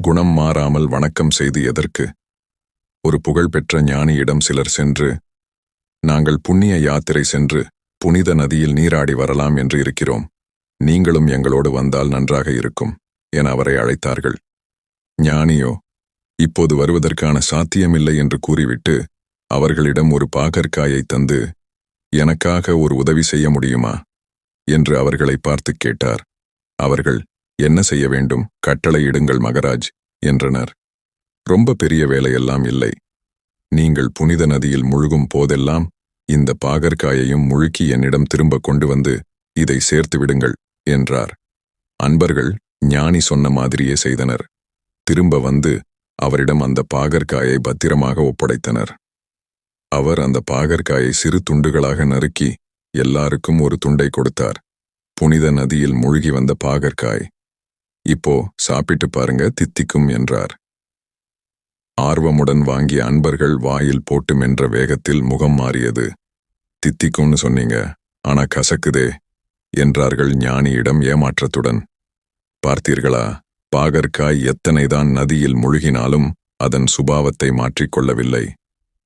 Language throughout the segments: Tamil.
குணம் மாறாமல் வணக்கம் செய்து எதற்கு? ஒரு புகழ்பெற்ற ஞானியிடம் சிலர் சென்று நாங்கள் புண்ணிய யாத்திரை சென்று புனித நதியில் நீராடி வரலாம் என்று இருக்கிறோம். நீங்களும் எங்களோடு வந்தால் நன்றாக இருக்கும் என அவரை அழைத்தார்கள். ஞானியோ இப்போது வருவதற்கான சாத்தியமில்லை என்று கூறிவிட்டு அவர்களிடம் ஒரு பாகற்காயை தந்து எனக்காக ஒரு உதவி செய்ய முடியுமா? என்று அவர்களை பார்த்து கேட்டார். அவர்கள் என்ன செய்ய வேண்டும்? கட்டளையிடுங்கள் மகராஜ் என்றனர். ரொம்ப பெரிய வேலையெல்லாம் இல்லை. நீங்கள் புனித நதியில் முழுகும் போதெல்லாம் இந்த பாகற்காயையும் முழுக்கி என்னிடம் திரும்ப கொண்டு வந்து இதை சேர்த்து விடுங்கள் என்றார். அன்பர்கள் ஞானி சொன்ன மாதிரியே செய்தனர். திரும்ப வந்து அவரிடம் அந்த பாகற்காயை பத்திரமாக ஒப்படைத்தனர். அவர் அந்த பாகற்காயை சிறு துண்டுகளாக நறுக்கி எல்லாருக்கும் ஒரு துண்டை கொடுத்தார். புனித நதியில் மூழ்கி வந்த பாகற்காய். இப்போ சாப்பிட்டு பாருங்க தித்திக்கும் என்றார். ஆர்வமுடன் வாங்கிய அன்பர்கள் வாயில் போட்டு மென்ற வேகத்தில் முகம் மாறியது. தித்திக்கும்னு சொன்னீங்க ஆனா கசக்குதே என்றார்கள் ஞானியிடம் ஏமாற்றத்துடன். பார்த்தீர்களா பாகற்காய் எத்தனைதான் நதியில் முழுகினாலும் அதன் சுபாவத்தை மாற்றிக்கொள்ளவில்லை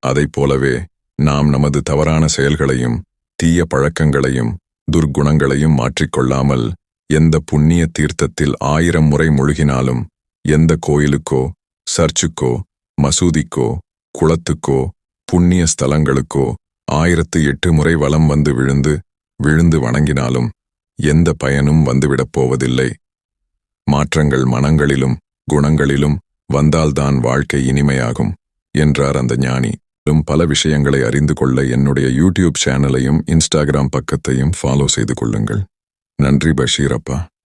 அதைப் போலவே நாம் நமது தவறான செயல்களையும் தீய பழக்கங்களையும் துர்க்குணங்களையும் மாற்றிக்கொள்ளாமல் எந்த புண்ணிய தீர்த்தத்தில் ஆயிரம் முறை முழுகினாலும் எந்த கோயிலுக்கோ சர்ச்சுக்கோ மசூதிக்கோ குளத்துக்கோ புண்ணிய ஸ்தலங்களுக்கோ ஆயிரத்து எட்டு முறை வலம் வந்து விழுந்து விழுந்து வணங்கினாலும் எந்த பயனும் வந்துவிடப் போவதில்லை. மாற்றங்கள் மனங்களிலும் குணங்களிலும் வந்தால்தான் வாழ்க்கை இனிமையாகும் என்றார் அந்த ஞானியிலும் பல விஷயங்களை அறிந்து கொள்ள என்னுடைய யூடியூப் சேனலையும் இன்ஸ்டாகிராம் பக்கத்தையும் ஃபாலோ செய்து கொள்ளுங்கள். நன்றி பஷீரப்பா